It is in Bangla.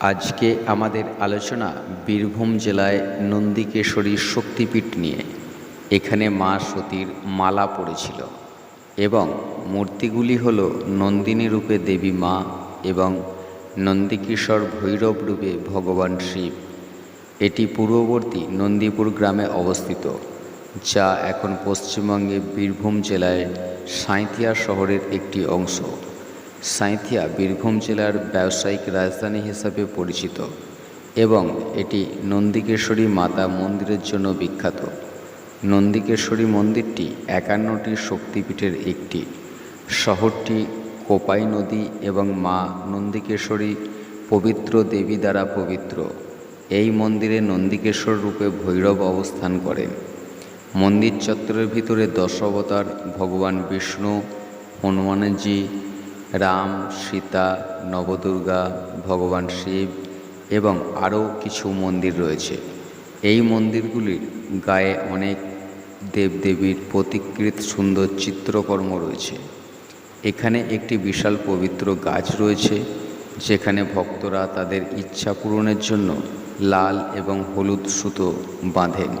আজকে আমাদের আলোচনা বীরভূম জেলায় নন্দিকেশ্বরী শক্তিপীঠ নিয়ে। এখানে মা সতীর মালা পড়েছিল এবং মূর্তিগুলি হল নন্দিনী রূপে দেবী মা এবং নন্দিকেশ্বর ভৈরব রূপে ভগবান শিব। এটি পূর্ববর্তী নন্দীপুর গ্রামে অবস্থিত, যা এখন পশ্চিমবঙ্গে বীরভূম জেলায় সাঁইথিয়া শহরের একটি অংশ। সাঁইথিয়া বীরভূম জেলার ব্যবসায়িক রাজধানী হিসাবে পরিচিত এবং এটি নন্দিকেশ্বরী মাতা মন্দিরের জন্য বিখ্যাত। নন্দিকেশ্বরী মন্দিরটি একান্নটি শক্তিপীঠের একটি। শহরটি কোপাই নদী এবং মা নন্দিকেশ্বরী পবিত্র দেবী দ্বারা পবিত্র। এই মন্দিরে নন্দিকেশ্বর রূপে ভৈরব অবস্থান করেন। মন্দির চত্বরের ভিতরে দশাবতার ভগবান বিষ্ণু, হনুমানজি রাম, সীতা, নবদুর্গা, ভগবান শিব এবং আরও কিছু মন্দির রয়েছে। এই মন্দিরগুলির গায়ে অনেক দেবদেবীর প্রতিকৃত সুন্দর চিত্রকর্ম রয়েছে। এখানে একটি বিশাল পবিত্র গাছ রয়েছে, যেখানে ভক্তরা তাদের ইচ্ছা পূরণের জন্য লাল এবং হলুদ সুতো বাঁধেন।